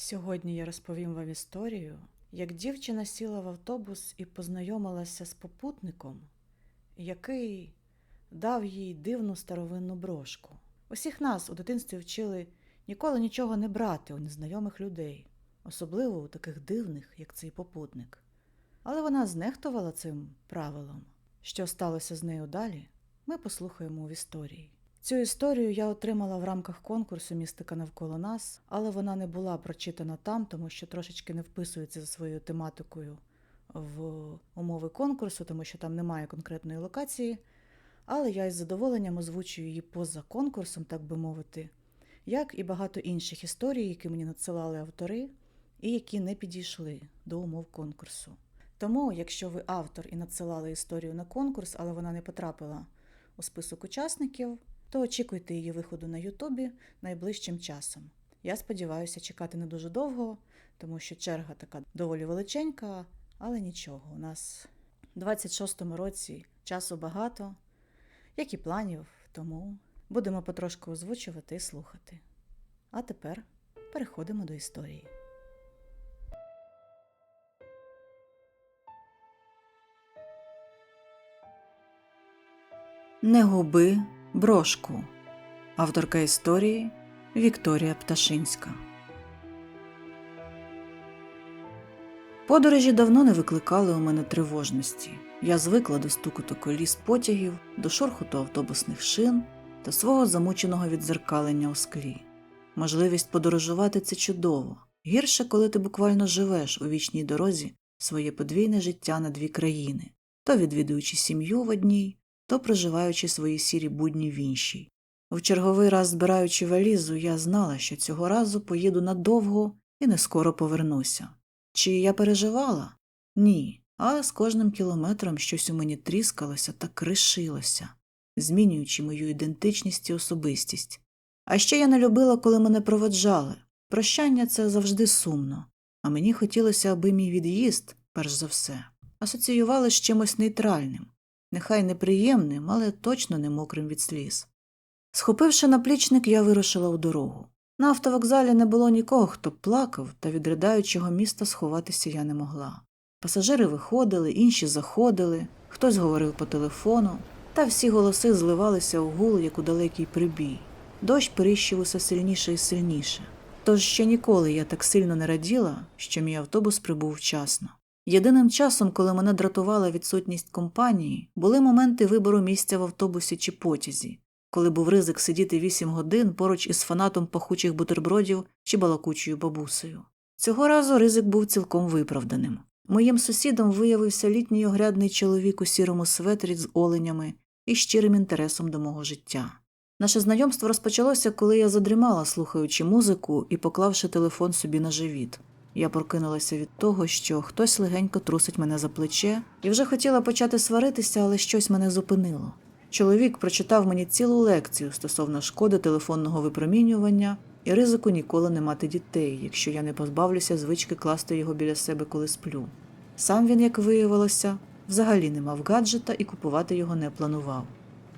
Сьогодні я розповім вам історію, як дівчина сіла в автобус і познайомилася з попутником, який дав їй дивну старовинну брошку. Усіх нас у дитинстві вчили ніколи нічого не брати у незнайомих людей, особливо у таких дивних, як цей попутник. Але вона знехтувала цим правилом. Що сталося з нею далі, ми послухаємо в історії. Цю історію я отримала в рамках конкурсу Містика навколо нас, але вона не була прочитана там, тому що трошечки не вписується за своєю тематикою в умови конкурсу, тому що там немає конкретної локації. Але я із задоволенням озвучую її поза конкурсом, так би мовити, як і багато інших історій, які мені надсилали автори, і які не підійшли до умов конкурсу. Тому, якщо ви автор і надсилали історію на конкурс, але вона не потрапила у список учасників, то очікуйте її виходу на Ютубі найближчим часом. Я сподіваюся чекати не дуже довго, тому що черга така доволі величенька, але нічого. У нас в 26-му році часу багато, як і планів, тому будемо потрошку озвучувати і слухати. А тепер переходимо до історії. Не губи брошку. Авторка історії Вікторія Пташинська. Подорожі давно не викликали у мене тривожності. Я звикла до стукоту коліс потягів, до шорхоту автобусних шин та свого замученого відзеркалення у склі. Можливість подорожувати це чудово. Гірше, коли ти буквально живеш у вічній дорозі своє подвійне життя на дві країни, то відвідуючи сім'ю в одній, то проживаючи свої сірі будні в іншій. В черговий раз збираючи валізу, я знала, що цього разу поїду надовго і не скоро повернуся. Чи я переживала? Ні, але з кожним кілометром щось у мені тріскалося та кришилося, змінюючи мою ідентичність і особистість. А ще я не любила, коли мене проводжали. Прощання це завжди сумно, а мені хотілося, аби мій від'їзд, перш за все, асоціювали з чимось нейтральним, нехай неприємним, але точно не мокрим від сліз. Схопивши наплічник, я вирушила у дорогу. На автовокзалі не було нікого, хто плакав, та від ридаючого міста сховатися я не могла. Пасажири виходили, інші заходили, хтось говорив по телефону, та всі голоси зливалися у гул, як у далекий прибій. Дощ періщив усе сильніше і сильніше. Тож ще ніколи я так сильно не раділа, що мій автобус прибув вчасно. Єдиним часом, коли мене дратувала відсутність компанії, були моменти вибору місця в автобусі чи потязі, коли був ризик сидіти вісім годин поруч із фанатом пахучих бутербродів чи балакучою бабусею. Цього разу ризик був цілком виправданим. Моїм сусідом виявився літній огрядний чоловік у сірому светрі з оленями і щирим інтересом до мого життя. Наше знайомство розпочалося, коли я задрімала, слухаючи музику і поклавши телефон собі на живіт. Я прокинулася від того, що хтось легенько трусить мене за плече, і вже хотіла почати сваритися, але щось мене зупинило. Чоловік прочитав мені цілу лекцію стосовно шкоди телефонного випромінювання і ризику ніколи не мати дітей, якщо я не позбавлюся звички класти його біля себе, коли сплю. Сам він, як виявилося, взагалі не мав гаджета і купувати його не планував.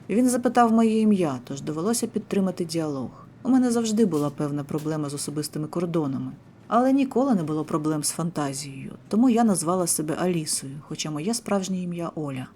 Він запитав моє ім'я, тож довелося підтримати діалог. У мене завжди була певна проблема з особистими кордонами, але ніколи не було проблем з фантазією, тому я назвала себе Алісою, хоча моє справжнє ім'я Оля.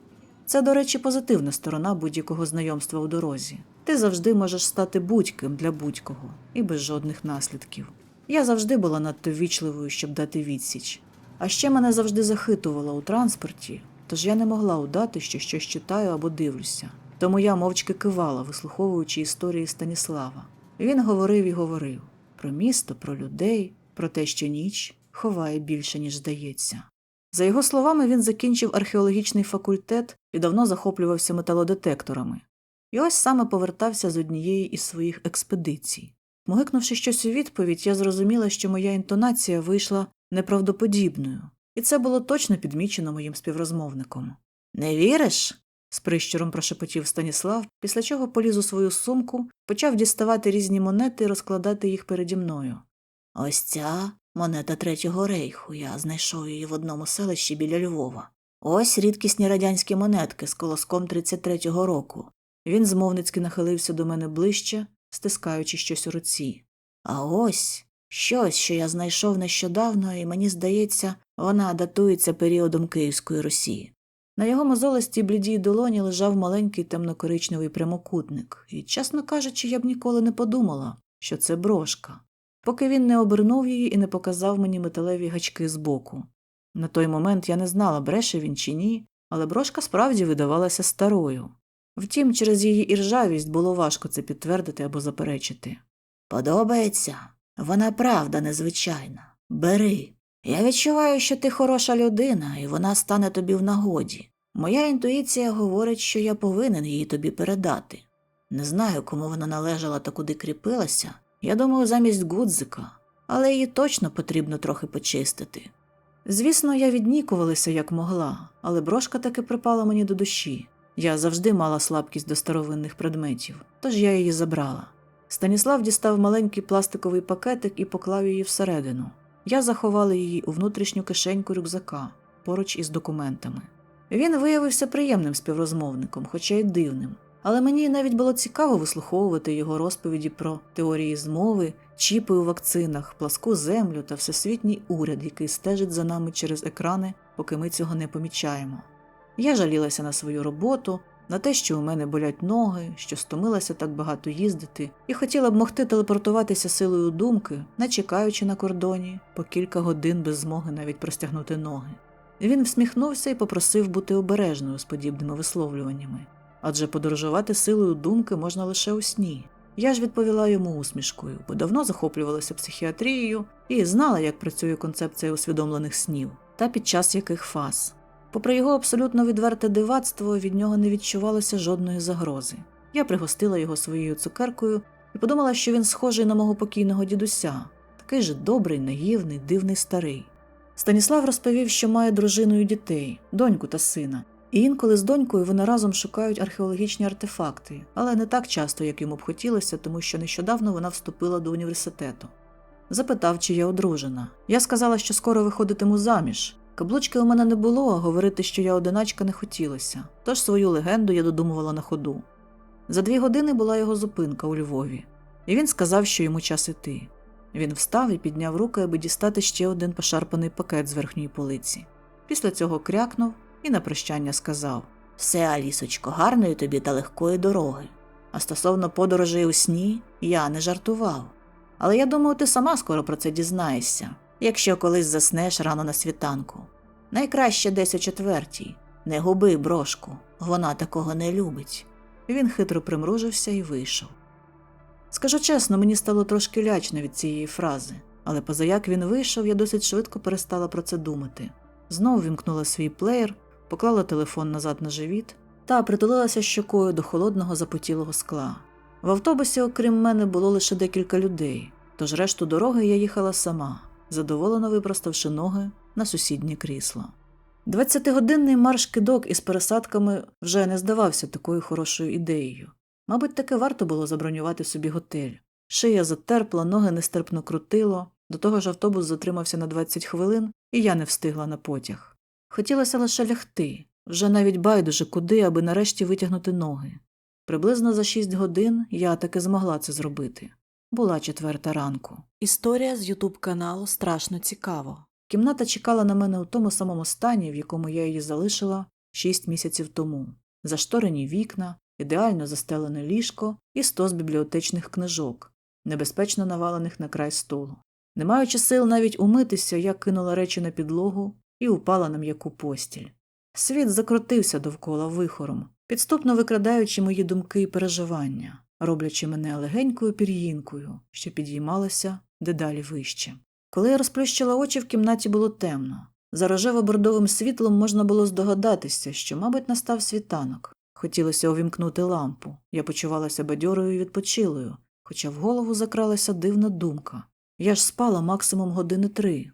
Це, до речі, позитивна сторона будь-якого знайомства у дорозі. Ти завжди можеш стати будь-ким для будь-кого і без жодних наслідків. Я завжди була надто вічливою, щоб дати відсіч. А ще мене завжди захитувала у транспорті, тож я не могла удати, що щось читаю або дивлюся. Тому я мовчки кивала, вислуховуючи історії Станіслава. Він говорив і говорив про місто, про людей, про те, що ніч ховає більше, ніж здається. За його словами, він закінчив археологічний факультет і давно захоплювався металодетекторами. І ось саме повертався з однієї із своїх експедицій. Могикнувши щось у відповідь, я зрозуміла, що моя інтонація вийшла неправдоподібною, і це було точно підмічено моїм співрозмовником. Не віриш? з прищуром прошепотів Станіслав, після чого поліз у свою сумку, почав діставати різні монети і розкладати їх переді мною. Ось ця монета третього рейху. Я знайшов її в одному селищі біля Львова. Ось рідкісні радянські монетки з колоском 33-го року. Він змовницьки нахилився до мене ближче, стискаючи щось у руці. А ось Щось, що я знайшов нещодавно, і мені здається, вона датується періодом Київської Росії. На його мозолистій блідій долоні лежав маленький темнокоричневий прямокутник, і, чесно кажучи, я б ніколи не подумала, що це брошка, поки він не обернув її і не показав мені металеві гачки збоку. На той момент я не знала, бреше він чи ні, але брошка справді видавалася старою. Втім, через її іржавість було важко це підтвердити або заперечити. Подобається? Вона правда незвичайна. Бери. Я відчуваю, що ти хороша людина, і вона стане тобі в нагоді. Моя інтуїція говорить, що я повинен її тобі передати. Не знаю, кому вона належала та куди кріпилася. Я думаю, замість гудзика, але її точно потрібно трохи почистити. Звісно, я віднікувалася як могла, але брошка таки припала мені до душі. Я завжди мала слабкість до старовинних предметів, тож я її забрала. Станіслав дістав маленький пластиковий пакетик і поклав її всередину. Я заховала її у внутрішню кишеньку рюкзака поруч із документами. Він виявився приємним співрозмовником, хоча й дивним, але мені навіть було цікаво вислуховувати його розповіді про теорії змови, чіпи у вакцинах, пласку землю та всесвітній уряд, який стежить за нами через екрани, поки ми цього не помічаємо. Я жалілася на свою роботу, на те, що у мене болять ноги, що стомилася так багато їздити, і хотіла б могти телепортуватися силою думки, не чекаючи на кордоні, по кілька годин без змоги навіть простягнути ноги. Він всміхнувся і попросив бути обережною з подібними висловлюваннями, адже подорожувати силою думки можна лише у сні. Я ж відповіла йому усмішкою, бо давно захоплювалася психіатрією і знала, як працює концепція усвідомлених снів та під час яких фаз. Попри його абсолютно відверте дивацтво, від нього не відчувалося жодної загрози. Я пригостила його своєю цукеркою і подумала, що він схожий на мого покійного дідуся, такий же добрий, наївний, дивний старий. Станіслав розповів, що має дружину і дітей, доньку та сина, і інколи з донькою вони разом шукають археологічні артефакти, але не так часто, як йому б хотілося, тому що нещодавно вона вступила до університету. Запитав, чи я одружена. Я сказала, що скоро виходитиму заміж. Каблучки у мене не було, а говорити, що я одиначка, не хотілося, тож свою легенду я додумувала на ходу. За дві години була його зупинка у Львові, і він сказав, що йому час іти. Він встав і підняв руки, аби дістати ще один пошарпаний пакет з верхньої полиці. Після цього крякнув і на прощання сказав Все, Алісочко, гарної тобі та легкої дороги. А стосовно подорожей у сні, я не жартував. Але я думаю, ти сама скоро про це дізнаєшся, якщо колись заснеш рано на світанку. Найкраще десь о четвертій. Не губи брошку, вона такого не любить. Він хитро примружився і вийшов. Скажу чесно, мені стало трошки лячно від цієї фрази, але позаяк він вийшов, я досить швидко перестала про це думати. Знову вімкнула свій плеєр, поклала телефон назад на живіт та притулилася щокою до холодного запотілого скла. В автобусі, окрім мене, було лише декілька людей, тож решту дороги я їхала сама, задоволено випроставши ноги на сусіднє крісло. Двадцятигодинний марш кидок із пересадками вже не здавався такою хорошою ідеєю. Мабуть, таки варто було забронювати собі готель. Шия затерпла, ноги нестерпно крутило, до того ж автобус затримався на 20 хвилин, і я не встигла на потяг. Хотілося лише лягти, вже навіть байдуже куди, аби нарешті витягнути ноги. Приблизно за 6 годин я таки змогла це зробити. Була четверта ранку. Історія з ютуб каналу страшно цікаво. Кімната чекала на мене у тому самому стані, в якому я її залишила 6 місяців тому. Зашторені вікна, ідеально застелене ліжко і стос бібліотечних книжок, небезпечно навалених на край столу. Не маючи сил навіть умитися, я кинула речі на підлогу і упала на м'яку постіль. Світ закрутився довкола вихором, підступно викрадаючи мої думки і переживання, роблячи мене легенькою пір'їнкою, що підіймалася дедалі вище. Коли я розплющила очі, в кімнаті було темно. За рожево-бордовим світлом можна було здогадатися, що, мабуть, настав світанок. Хотілося увімкнути лампу. Я почувалася бадьорою і відпочилою, хоча в голову закралася дивна думка. Я ж спала максимум години три.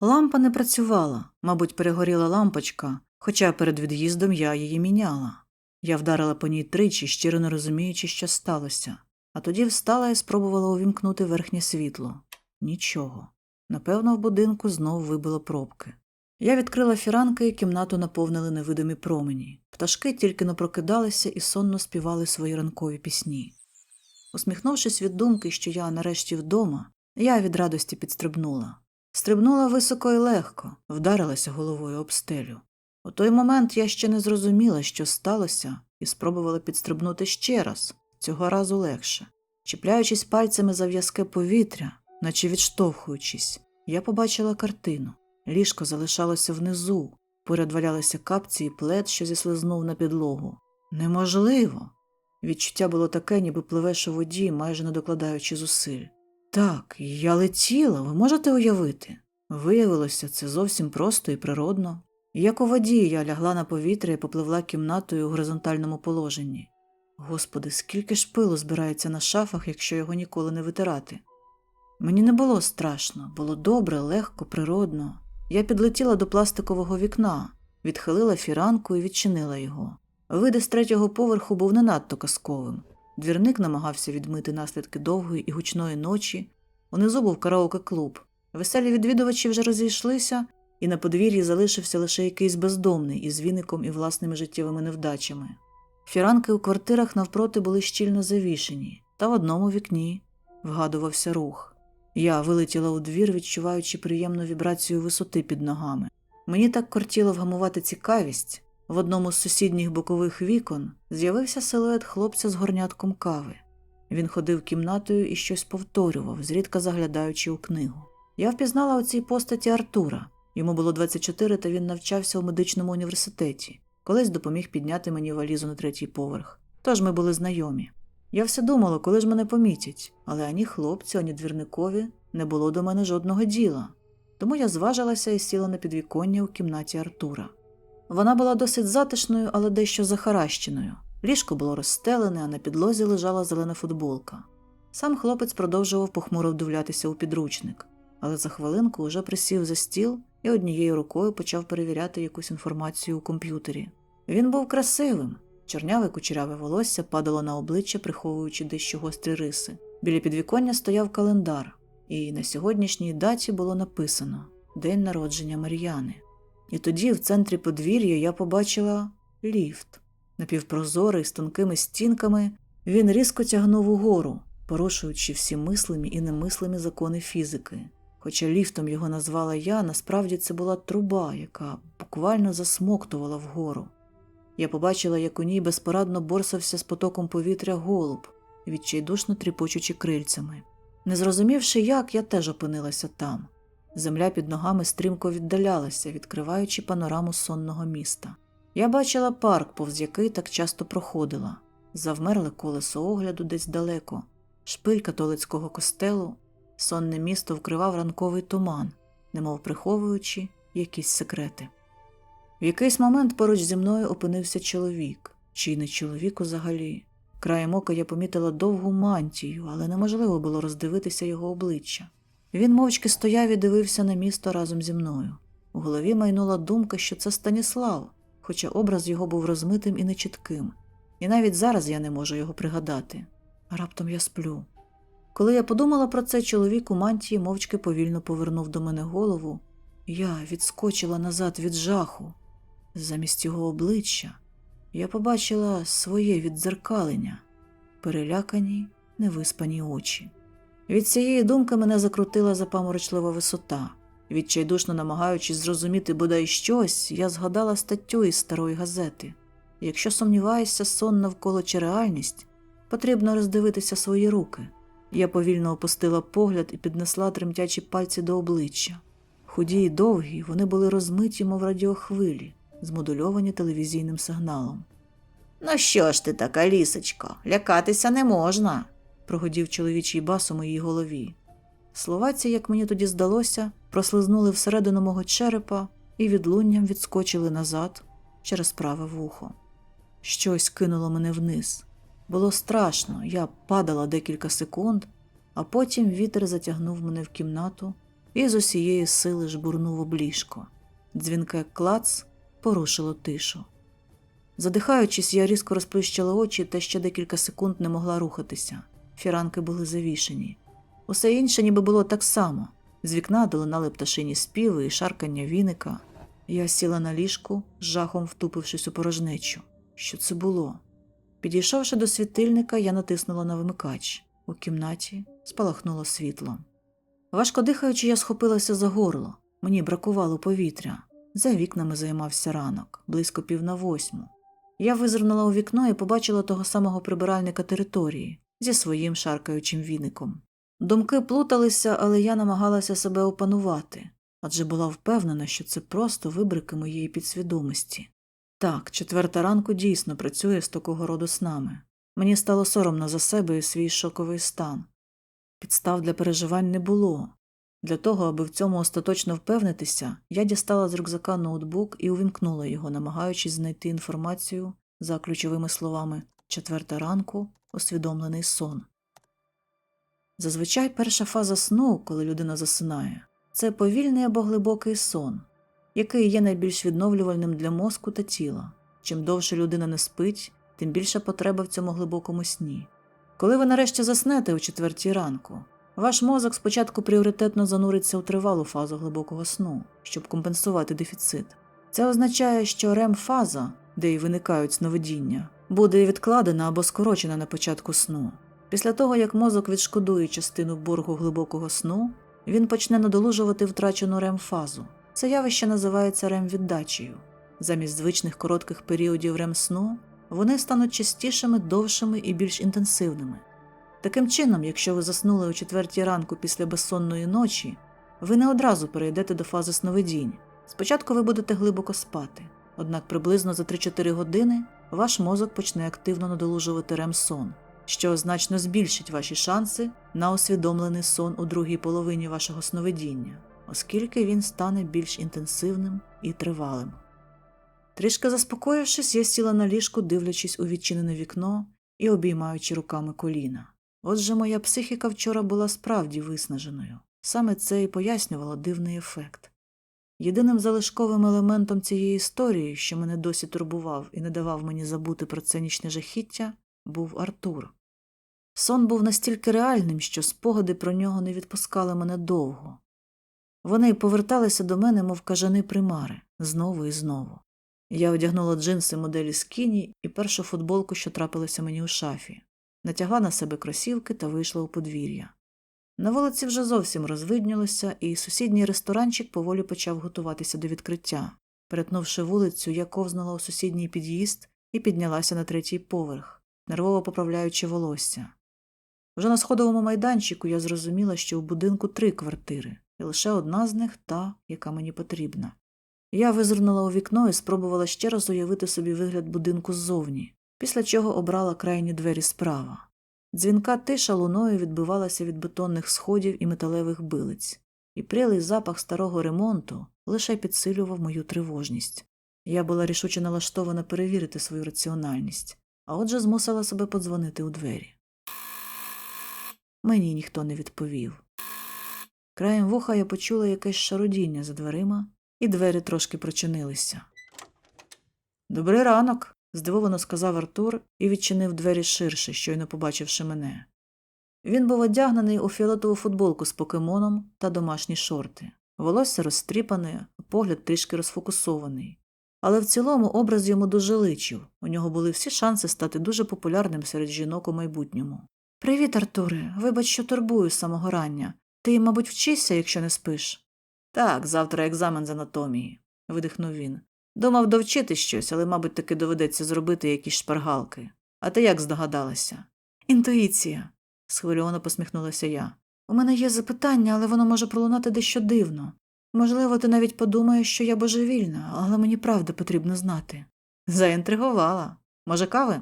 Лампа не працювала, мабуть, перегоріла лампочка, хоча перед від'їздом я її міняла. Я вдарила по ній тричі, щиро не розуміючи, що сталося, а тоді встала і спробувала увімкнути верхнє світло. Нічого. Напевно, в будинку знов вибило пробки. Я відкрила фіранки і кімнату наповнили невидимі промені. Пташки тільки но прокидалися і сонно співали свої ранкові пісні. Усміхнувшись від думки, що я нарешті вдома, Я від радості підстрибнула. Стрибнула високо і легко, вдарилася головою об стелю. У той момент я ще не зрозуміла, що сталося, і спробувала підстрибнути ще раз, цього разу легше. Чіпляючись пальцями за в'язке повітря, наче відштовхуючись, я побачила картину. Ліжко залишалося внизу, поряд валялися капці і плед, що зіслизнув на підлогу. Неможливо. Відчуття було таке, ніби пливеш у воді, майже не докладаючи зусиль. Так, я летіла, ви можете уявити? Виявилося, це зовсім просто і природно. Як у воді я лягла на повітря і попливла кімнатою у горизонтальному положенні. Господи, скільки ж пилу збирається на шафах, якщо його ніколи не витирати. Мені не було страшно, було добре, легко, природно. Я підлетіла до пластикового вікна, відхилила фіранку і відчинила його. Вид з третього поверху був не надто казковим. Двірник намагався відмити наслідки довгої і гучної ночі. Унизу був караоке-клуб. Веселі відвідувачі вже розійшлися, і на подвір'ї залишився лише якийсь бездомний із віником і власними життєвими невдачами. Фіранки у квартирах навпроти були щільно завішені, та в одному вікні вгадувався рух. Я вилетіла у двір, відчуваючи приємну вібрацію висоти під ногами. Мені так кортіло вгамувати цікавість. В одному з сусідніх бокових вікон з'явився силует хлопця з горнятком кави. Він ходив кімнатою і щось повторював, зрідка заглядаючи у книгу. Я впізнала у цій постаті Артура. Йому було 24, та він навчався у медичному університеті. Колись допоміг підняти мені валізу на третій поверх. Тож ми були знайомі. Я все думала, коли ж мене помітять, але ані хлопцю, ані двірникові не було до мене жодного діла. Тому я зважилася і сіла на підвіконня у кімнаті Артура. Вона була досить затишною, але дещо захаращеною. Ліжко було розстелене, а на підлозі лежала зелена футболка. Сам хлопець продовжував похмуро вдивлятися у підручник, але за хвилинку уже присів за стіл і однією рукою почав перевіряти якусь інформацію у комп'ютері. Він був красивим. Чорняве кучеряве волосся падало на обличчя, приховуючи дещо гострі риси. Біля підвіконня стояв календар, і на сьогоднішній даті було написано День народження Мар'яни. І тоді, в центрі подвір'я, я побачила ліфт. Напівпрозорий з тонкими стінками, він різко тягнув угору, порушуючи всі мислимі і немислимі закони фізики. Хоча ліфтом його назвала я, насправді це була труба, яка буквально засмоктувала вгору. Я побачила, як у ній безпорадно борсався з потоком повітря голуб, відчайдушно тріпочучи крильцями. Не зрозумівши, як, я теж опинилася там. Земля під ногами стрімко віддалялася, відкриваючи панораму сонного міста. Я бачила парк, повз який так часто проходила, завмерле колесо огляду десь далеко, шпиль католицького костелу, сонне місто вкривав ранковий туман, немов приховуючи якісь секрети. В якийсь момент поруч зі мною опинився чоловік, чи не чоловік взагалі. Краєм ока я помітила довгу мантію, але неможливо було роздивитися його обличчя. Він мовчки стояв і дивився на місто разом зі мною. У голові майнула думка, що це Станіслав, хоча образ його був розмитим і нечітким, і навіть зараз я не можу його пригадати. Раптом я сплю. Коли я подумала про це, чоловік у мантії мовчки повільно повернув до мене голову, я відскочила назад від жаху. Замість його обличчя я побачила своє віддзеркалення, перелякані, невиспані очі. Від цієї думки мене закрутила запаморочлива висота. Відчайдушно намагаючись зрозуміти бодай щось, я згадала статтю із старої газети. Якщо сумніваєшся, сон навколо чи реальність, потрібно роздивитися свої руки. Я повільно опустила погляд і піднесла тремтячі пальці до обличчя. Худі й довгі, вони були розмиті, мов радіохвилі, змодульовані телевізійним сигналом. Ну що ж ти така, лісочко, лякатися не можна, прогодів чоловічий бас у моїй голові. Слова ці, як мені тоді здалося, прослизнули всередину мого черепа і відлунням відскочили назад через праве вухо. Щось кинуло мене вниз. Було страшно, я падала декілька секунд, а потім вітер затягнув мене в кімнату і з усієї сили жбурнув об ліжко. Дзвінке клац порушило тишу. Задихаючись, я різко розплющила очі та ще декілька секунд не могла рухатися. Фіранки були завішені. Усе інше ніби було так само. З вікна долинали пташині співи і шаркання віника. Я сіла на ліжку, з жахом втупившись у порожнечу. Що це було? Підійшовши до світильника, я натиснула на вимикач. У кімнаті спалахнуло світло. Важко дихаючи, я схопилася за горло. Мені бракувало повітря. За вікнами займався ранок, близько пів на восьму. Я визирнула у вікно і побачила того самого прибиральника території зі своїм шаркаючим віником. Думки плуталися, але я намагалася себе опанувати, адже була впевнена, що це просто вибрики моєї підсвідомості. Так, четверта ранку дійсно працює з такого роду снами. Мені стало соромно за себе і свій шоковий стан. Підстав для переживань не було. Для того, аби в цьому остаточно впевнитися, я дістала з рюкзака ноутбук і увімкнула його, намагаючись знайти інформацію за ключовими словами четверта ранку, усвідомлений сон. Зазвичай перша фаза сну, коли людина засинає, це повільний або глибокий сон, який є найбільш відновлювальним для мозку та тіла. Чим довше людина не спить, тим більша потреба в цьому глибокому сні. Коли ви нарешті заснете о четвертій ранку, ваш мозок спочатку пріоритетно зануриться у тривалу фазу глибокого сну, щоб компенсувати дефіцит. Це означає, що рем-фаза, де й виникають сновидіння, буде відкладена або скорочена на початку сну. Після того, як мозок відшкодує частину боргу глибокого сну, він почне надолужувати втрачену рем-фазу. Це явище називається рем-віддачею. Замість звичних коротких періодів рем-сну вони стануть частішими, довшими і більш інтенсивними. Таким чином, якщо ви заснули о четвертій ранку після безсонної ночі, ви не одразу перейдете до фази сновидінь. Спочатку ви будете глибоко спати, однак приблизно за 3-4 години ваш мозок почне активно надолужувати рем-сон, що значно збільшить ваші шанси на усвідомлений сон у другій половині вашого сновидіння, оскільки він стане більш інтенсивним і тривалим. Трішки заспокоївшись, я сіла на ліжку, дивлячись у відчинене вікно і обіймаючи руками коліна. Отже, моя психіка вчора була справді виснаженою. Саме це і пояснювало дивний ефект. Єдиним залишковим елементом цієї історії, що мене досі турбував і не давав мені забути про це нічне жахіття, був Артур. Сон був настільки реальним, що спогади про нього не відпускали мене довго. Вони поверталися до мене, мов кажани примари, знову і знову. Я одягнула джинси моделі Скіні і першу футболку, що трапилася мені у шафі, натягла на себе кросівки та вийшла у подвір'я. На вулиці вже зовсім розвиднілося, і сусідній ресторанчик поволі почав готуватися до відкриття. Перетнувши вулицю, я ковзнула у сусідній під'їзд і піднялася на третій поверх, нервово поправляючи волосся. Вже на сходовому майданчику я зрозуміла, що в будинку три квартири, і лише одна з них та, яка мені потрібна. Я визирнула у вікно і спробувала ще раз уявити собі вигляд будинку ззовні, після чого обрала крайні двері справа. Дзвінка тиша луною відбивалася від бетонних сходів і металевих билиць, і прілий запах старого ремонту лише підсилював мою тривожність. Я була рішуче налаштована перевірити свою раціональність, а отже змусила себе подзвонити у двері. Мені ніхто не відповів. Краєм вуха я почула якесь шародіння за дверима, і двері трошки прочинилися. Добрий ранок, здивовано сказав Артур і відчинив двері ширше, щойно побачивши мене. Він був одягнений у фіолетову футболку з покемоном та домашні шорти, волосся розстріпане, погляд трішки розфокусований. Але в цілому образ йому дуже личив, у нього були всі шанси стати дуже популярним серед жінок у майбутньому. Привіт, Артуре, вибач, що турбую з самого рання. Ти, мабуть, вчишся, якщо не спиш. Так, завтра екзамен з анатомії, видихнув він. Думав довчити щось, але, мабуть, таки доведеться зробити якісь шпаргалки. А ти як здогадалася? Інтуїція, схвильовано посміхнулася я. У мене є запитання, але воно може пролунати дещо дивно. Можливо, ти навіть подумаєш, що я божевільна, але мені правда потрібно знати. Заінтригувала. Може, кави?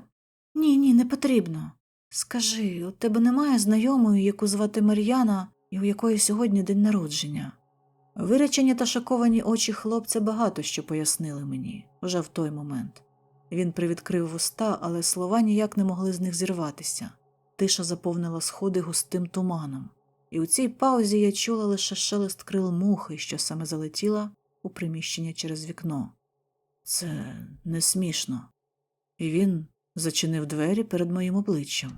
Ні, ні, не потрібно. Скажи, у тебе немає знайомої, яку звати Мар'яна, і у якої сьогодні день народження? Виречені та шоковані очі хлопця багато що пояснили мені вже в той момент. Він привідкрив вуста, але слова ніяк не могли з них зірватися. Тиша заповнила сходи густим туманом, і у цій паузі я чула лише шелест крил мухи, що саме залетіла у приміщення через вікно. Це не смішно. І він зачинив двері перед моїм обличчям.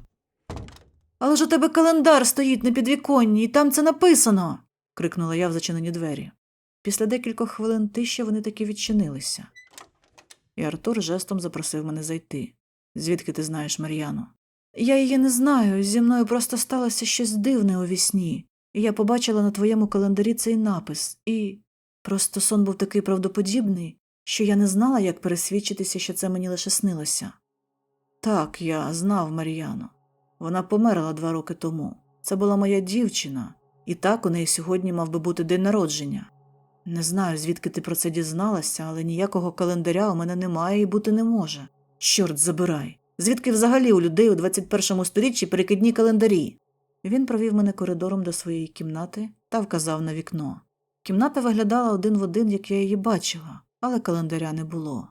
Але ж у тебе календар стоїть на підвіконні, і там це написано. Крикнула я в зачинені двері. Після декількох хвилин тиші вони таки відчинилися. І Артур жестом запросив мене зайти. Звідки ти знаєш Мар'яну? Я її не знаю, зі мною просто сталося щось дивне у вісні. і я побачила на твоєму календарі цей напис, і просто сон був такий правдоподібний, що я не знала, як пересвідчитися, що це мені лише снилося. Так, я знав Мар'яну. Вона померла два роки тому. Це була моя дівчина, і так у неї сьогодні мав би бути день народження. Не знаю, звідки ти про це дізналася, але ніякого календаря у мене немає і бути не може. Чорт забирай. Звідки взагалі у людей у 21 сторіччі перекидні календарі? Він провів мене коридором до своєї кімнати та вказав на вікно. Кімната виглядала один в один, як я її бачила, але календаря не було.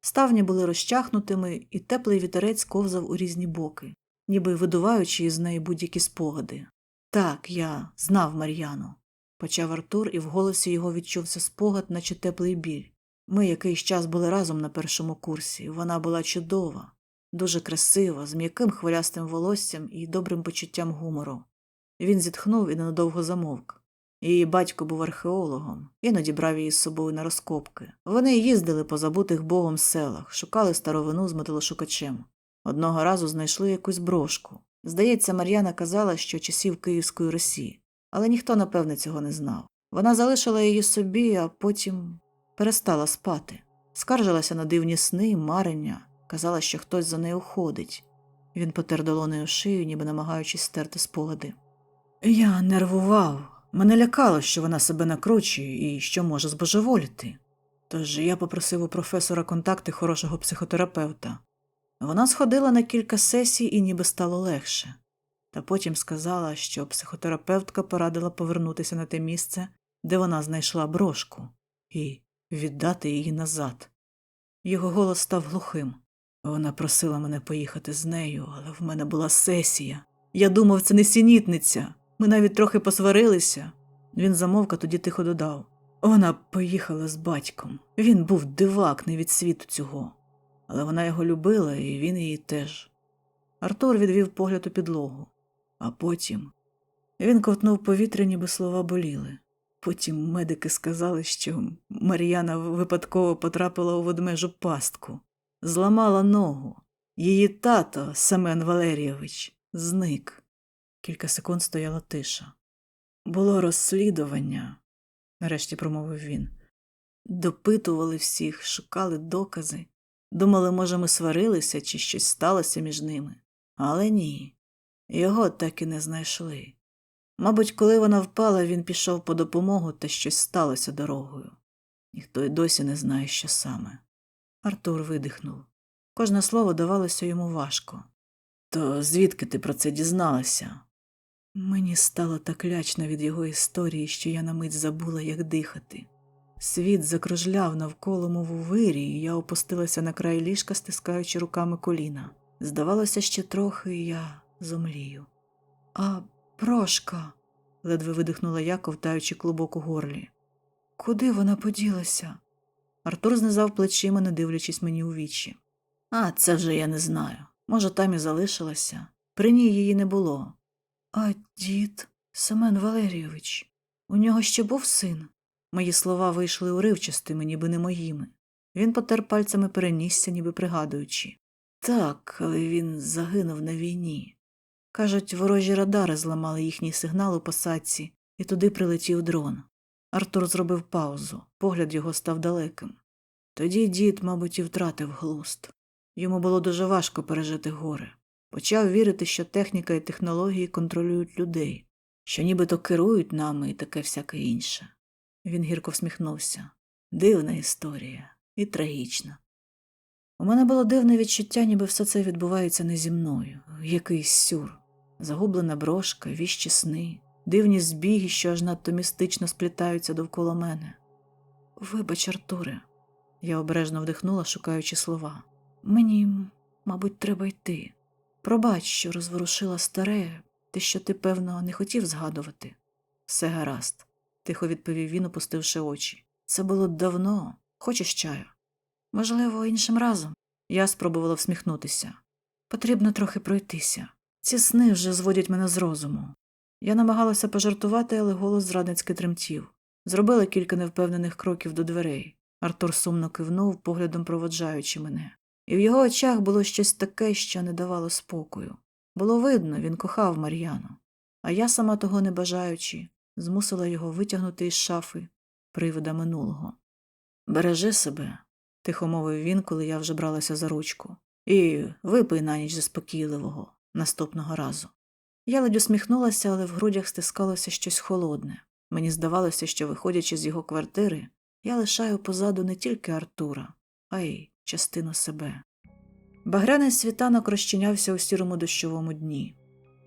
Ставні були розчахнутими, і теплий вітерець ковзав у різні боки, ніби видуваючи із неї будь-які спогади. Так, я знав Мар'яну, почав Артур, і в голосі його відчувся спогад, наче теплий біль. Ми якийсь час були разом на першому курсі, вона була чудова, дуже красива, з м'яким хвилястим волоссям і добрим почуттям гумору. Він зітхнув і ненадовго замовк. Її батько був археологом, іноді брав її з собою на розкопки. Вони їздили по забутих богом селах, шукали старовину з металошукачем. Одного разу знайшли якусь брошку. Здається, Мар'яна казала, що часів Київської Росії, але ніхто, напевне, цього не знав. Вона залишила її собі, а потім перестала спати. Скаржилася на дивні сни, марення, казала, що хтось за нею ходить. Він потер долонею шию, ніби намагаючись стерти спогади. Я нервував. Мене лякало, що вона себе накручує і що може збожеволіти. Тож я попросив у професора контакти хорошого психотерапевта. Вона сходила на кілька сесій і ніби стало легше, та потім сказала, що психотерапевтка порадила повернутися на те місце, де вона знайшла брошку, і віддати її назад. Його голос став глухим. Вона просила мене поїхати з нею, але в мене була сесія. Я думав, це не сінітниця. Ми навіть трохи посварилися. Він замовк, а тоді тихо додав. Вона поїхала з батьком. Він був дивак не від світу цього. Але вона його любила, і він її теж. Артур відвів погляд у підлогу, а потім він ковтнув повітря, ніби слова боліли. Потім медики сказали, що Мар'яна випадково потрапила у ведмежу пастку, зламала ногу. Її тато, Семен Валерійович, зник. Кілька секунд стояла тиша. Було розслідування, нарешті промовив він. Допитували всіх, шукали докази. Думали, може, ми сварилися чи щось сталося між ними. Але ні, його так і не знайшли. Мабуть, коли вона впала, він пішов по допомогу та щось сталося дорогою. Ніхто й досі не знає, що саме. Артур видихнув. Кожне слово давалося йому важко. То звідки ти про це дізналася? Мені стало так лячно від його історії, що я на мить забула, як дихати. Світ закружляв навколо мов у вирі, і я опустилася на край ліжка, стискаючи руками коліна. Здавалося, ще трохи, і я зомлію. А прошка. ледве видихнула я, ковтаючи клубок у горлі. Куди вона поділася? Артур знизав плечима, не дивлячись мені у вічі. А це вже я не знаю. Може, там і залишилася. При ній її не було. А дід, Семен Валерійович, у нього ще був син. Мої слова вийшли уривчастими, ніби не моїми. Він потер пальцями перенісся, ніби пригадуючи. Так, але він загинув на війні. Кажуть, ворожі радари зламали їхній сигнал у посадці, і туди прилетів дрон. Артур зробив паузу, погляд його став далеким. Тоді дід, мабуть, і втратив глуст. Йому було дуже важко пережити горе. Почав вірити, що техніка і технології контролюють людей, що нібито керують нами і таке всяке інше. Він гірко всміхнувся. Дивна історія і трагічна. У мене було дивне відчуття, ніби все це відбувається не зі мною, якийсь сюр, загублена брошка, віщі сни, дивні збіги, що аж надто містично сплітаються довкола мене. Вибач, Артуре, я обережно вдихнула, шукаючи слова. Мені, мабуть, треба йти. Пробач, що розворушила старе, те, що ти, певно, не хотів згадувати. Все гаразд, тихо відповів він, опустивши очі. Це було давно. Хочеш чаю? Можливо, іншим разом. Я спробувала всміхнутися. Потрібно трохи пройтися. Ці сни вже зводять мене з розуму. Я намагалася пожартувати, але голос зрадницьки тремтів. Зробила кілька невпевнених кроків до дверей. Артур сумно кивнув, поглядом проводжаючи мене. І в його очах було щось таке, що не давало спокою. Було видно, він кохав Мар'яну. а я, сама того не бажаючи, змусила його витягнути із шафи привида минулого. Бережи себе, тихо мовив він, коли я вже бралася за ручку. І випий на ніч заспокійливого наступного разу. Я ледь усміхнулася, але в грудях стискалося щось холодне. Мені здавалося, що, виходячи з його квартири, я лишаю позаду не тільки Артура, а й частину себе. Багряний світанок розчинявся у сірому дощовому дні.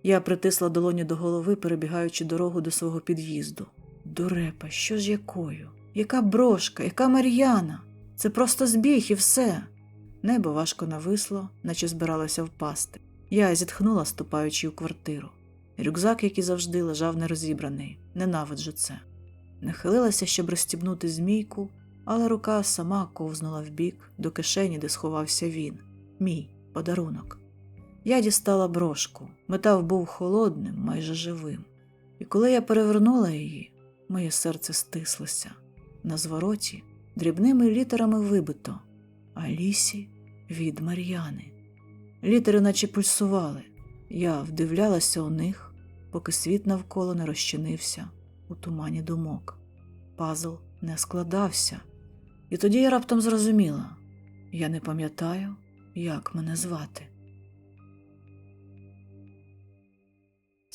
Я притисла долоні до голови, перебігаючи дорогу до свого під'їзду. Дурепа, що ж якою? Яка брошка, яка Мар'яна? Це просто збіг і все. Небо важко нависло, наче збиралося впасти. Я зітхнула, ступаючи у квартиру. Рюкзак, як завжди, лежав нерозібраний. Ненавиджу це. Нахилилася, щоб розстібнути змійку, але рука сама ковзнула вбік до кишені, де сховався він. Мій подарунок. Я дістала брошку. Метал був холодним, майже живим. І коли я перевернула її, моє серце стислося. На звороті дрібними літерами вибито Алісі від Мар'яни. Літери наче пульсували. Я вдивлялася у них, поки світ навколо не розчинився у тумані думок. Пазл не складався. І тоді я раптом зрозуміла я не пам'ятаю, як мене звати.